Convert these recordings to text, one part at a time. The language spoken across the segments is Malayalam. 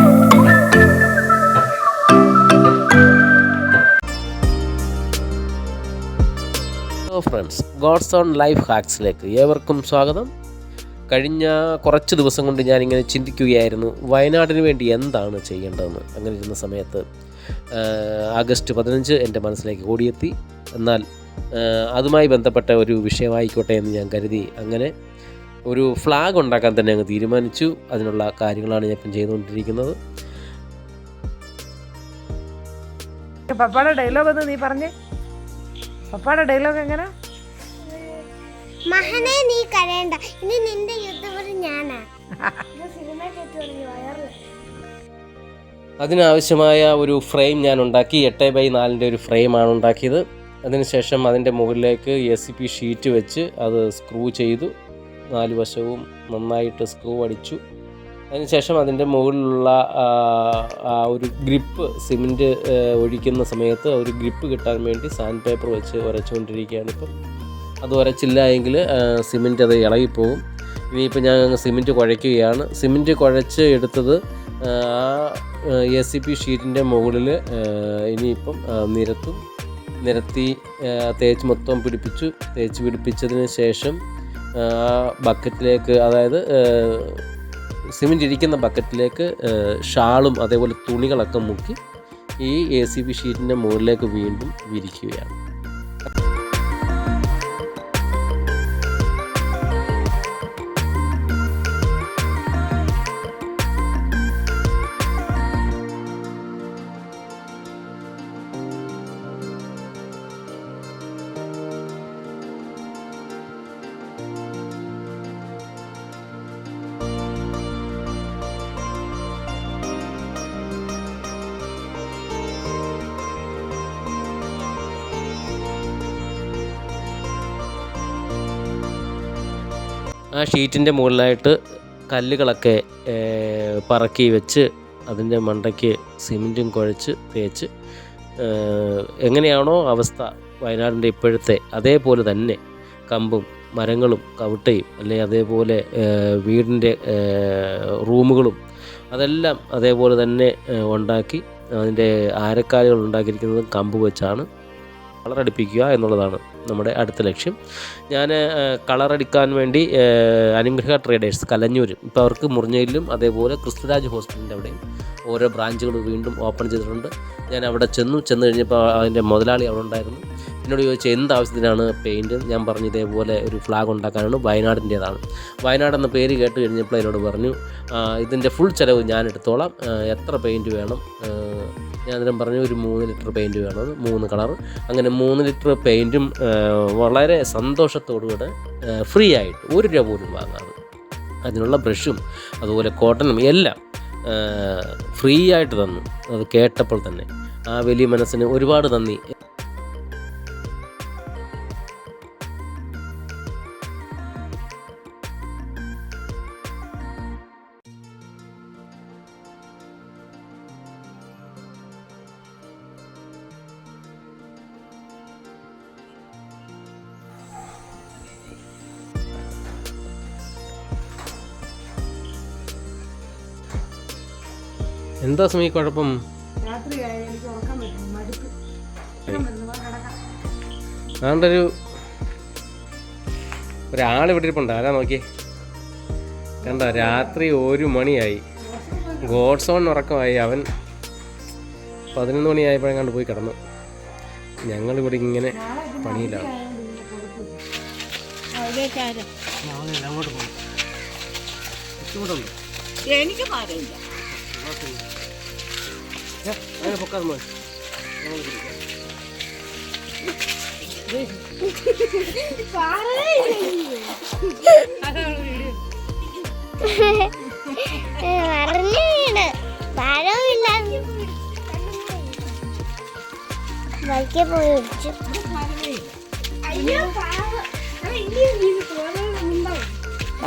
Hello friends God's own life ഹാക്സിലേക്ക് ഏവർക്കും സ്വാഗതം. കഴിഞ്ഞ കുറച്ച് ദിവസം കൊണ്ട് ഞാനിങ്ങനെ ചിന്തിക്കുകയായിരുന്നു വയനാടിന് വേണ്ടി എന്താണ് ചെയ്യേണ്ടതെന്ന്. അങ്ങനെ ഇരുന്ന സമയത്ത് ആഗസ്റ്റ് പതിനഞ്ച് എന്റെ മനസ്സിലേക്ക് ഓടിയെത്തി. എന്നാൽ അതുമായി ബന്ധപ്പെട്ട ഒരു വിഷയമായിക്കോട്ടെ എന്ന് ഞാൻ കരുതി. അങ്ങനെ ഒരു ഫ്ലാഗ് ഉണ്ടാക്കാൻ തന്നെ അങ്ങ് തീരുമാനിച്ചു. അതിനുള്ള കാര്യങ്ങളാണ് ഞാൻ ഇപ്പം ചെയ്തുകൊണ്ടിരിക്കുന്നത്. പപ്പാടെ ഡയലോഗ് ഒന്ന് നീ പറഞ്ഞേ. പപ്പാടെ ഡയലോഗ് എങ്ങനെ? മഹനെ നീ കരയണ്ട. ഇനി നിന്റെ യൂട്യൂബർ ഞാനാ. അതിനാവശ്യമായ ഒരു ഫ്രെയിം ഞാൻ ഉണ്ടാക്കി. എട്ട് ബൈ നാലിന്റെ ഒരു ഫ്രെയിമാണ് ഉണ്ടാക്കിയത്. അതിനുശേഷം അതിന്റെ മുകളിലേക്ക് എ സി പി ഷീറ്റ് വെച്ച് അത് സ്ക്രൂ ചെയ്തു. നാല് വശവും നന്നായിട്ട് സ്ക്രൂ അടിച്ചു. അതിനുശേഷം അതിന്റെ മുകളിലുള്ള ഒരു ഗ്രിപ്പ് സിമെന്റ് ഒഴിക്കുന്ന സമയത്ത് ഒരു ഗ്രിപ്പ് കിട്ടാൻ വേണ്ടി സാൻഡ് പേപ്പർ വെച്ച് ഉരച്ചുകൊണ്ടിരിക്കുകയാണ് ഇപ്പം. അത് ഉരച്ചില്ല എങ്കിൽ സിമെന്റ് അത് ഇളകിപ്പോകും. ഇനിയിപ്പോൾ ഞാൻ സിമെന്റ് കുഴയ്ക്കുകയാണ്. സിമെന്റ് കുഴച്ച് എടുത്തത് ആ എ സി പി ഷീറ്റിന്റെ മുകളിൽ ഇനിയിപ്പം നിരത്തും. നിരത്തി തേച്ച് മൊത്തം പിടിപ്പിച്ചു. തേച്ച് പിടിപ്പിച്ചതിന് ശേഷം ബക്കറ്റിലേക്ക് അതായത് സിമെന്റ് ഇരിക്കുന്ന ബക്കറ്റിലേക്ക് ഷാളും അതേപോലെ തുണികളൊക്കെ മുക്കി ഈ എ സി പി ഷീറ്റിന്റെ മുകളിലേക്ക് വീണ്ടും വിരിക്കുകയാണ്. ആ ഷീറ്റിന്റെ മുകളിലായിട്ട് കല്ലുകളൊക്കെ പറക്കി വെച്ച് അതിന്റെ മണ്ടയ്ക്ക് സിമെന്റും കുഴച്ച് തേച്ച് എങ്ങനെയാണോ അവസ്ഥ വയനാടിന്റെ ഇപ്പോഴത്തെ അതേപോലെ തന്നെ കമ്പും മരങ്ങളും കവിട്ടയും അല്ലെങ്കിൽ അതേപോലെ വീടിന്റെ റൂമുകളും അതെല്ലാം അതേപോലെ തന്നെ ഉണ്ടാക്കി അതിന്റെ ആരക്കാലുകൾ ഉണ്ടാക്കിയിരിക്കുന്നത് കമ്പ് വെച്ചാണ്. കളറടിപ്പിക്കുക എന്നുള്ളതാണ് നമ്മുടെ അടുത്ത ലക്ഷ്യം. ഞാൻ കളറടിക്കാൻ വേണ്ടി അനുഗ്രഹ ട്രേഡേഴ്സ് കലഞ്ഞൂരും. ഇപ്പോൾ അവർക്ക് മുറിഞ്ഞയിലും അതേപോലെ ക്രിസ്തുരാജ് ഹോസ്പിറ്റലിന്റെ അവിടെയും ഓരോ ബ്രാഞ്ചുകൾ വീണ്ടും ഓപ്പൺ ചെയ്തിട്ടുണ്ട്. ഞാൻ അവിടെ ചെന്നു. ചെന്ന് കഴിഞ്ഞപ്പോൾ അതിന്റെ മുതലാളി അവിടെ ഉണ്ടായിരുന്നു. എന്നോട് ചോദിച്ചു എന്ത് ആവശ്യത്തിനാണ് പെയിന്റ് ഞാൻ പറഞ്ഞു ഇതേപോലെ ഒരു ഫ്ലാഗ് ഉണ്ടാക്കാനാണ് വയനാടിന്റേതാണ് വയനാട് എന്ന പേര് കേട്ട് കഴിഞ്ഞപ്പോൾ എന്നോട് പറഞ്ഞു "ആ, ഇതിന്റെ ഫുൾ ചിലവ് ഞാൻ എടുത്തോളാം. എത്ര പെയിന്റ് വേണം? ഞാൻ അന്നേരം പറഞ്ഞു ഒരു മൂന്ന് ലിറ്റർ പെയിന്റ് വേണം. മൂന്ന് കളർ അങ്ങനെ മൂന്ന് ലിറ്റർ പെയിന്റും വളരെ സന്തോഷത്തോടുകൂടെ ഫ്രീ ആയിട്ട് ഒരു രൂപ പോലും വാങ്ങാതെ. അതിനുള്ള ബ്രഷും അതുപോലെ കോട്ടനും എല്ലാം ഫ്രീ ആയിട്ട് തന്നു. അത് കേട്ടപ്പോൾ തന്നെ ആ വലിയ മനസ്സിന് ഒരുപാട് നന്ദി. കിടക്കാം. സമയ ഒരു ഒരാൾ ഒരാളിവിടെ ഇരിപ്പുണ്ട്. ആരാ നോക്കിയേ? കണ്ട രാത്രി ഒരു മണിയായി. ഗോഡ്സോൺ ഉറക്കമായി. അവൻ പതിനൊന്ന് മണിയായപ്പോഴെങ്ങാണ്ട് പോയി കിടന്നു. ഞങ്ങളിവിടെ ഇങ്ങനെ പണിയിലാണ് എനിക്ക് മാറില്ല. അങ്ങനെ പൊക്കാൻ പോയി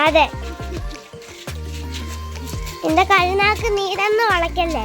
അതെ. എന്റെ കഴുനാക്ക് നീടന്ന് വളയ്ക്കല്ലേ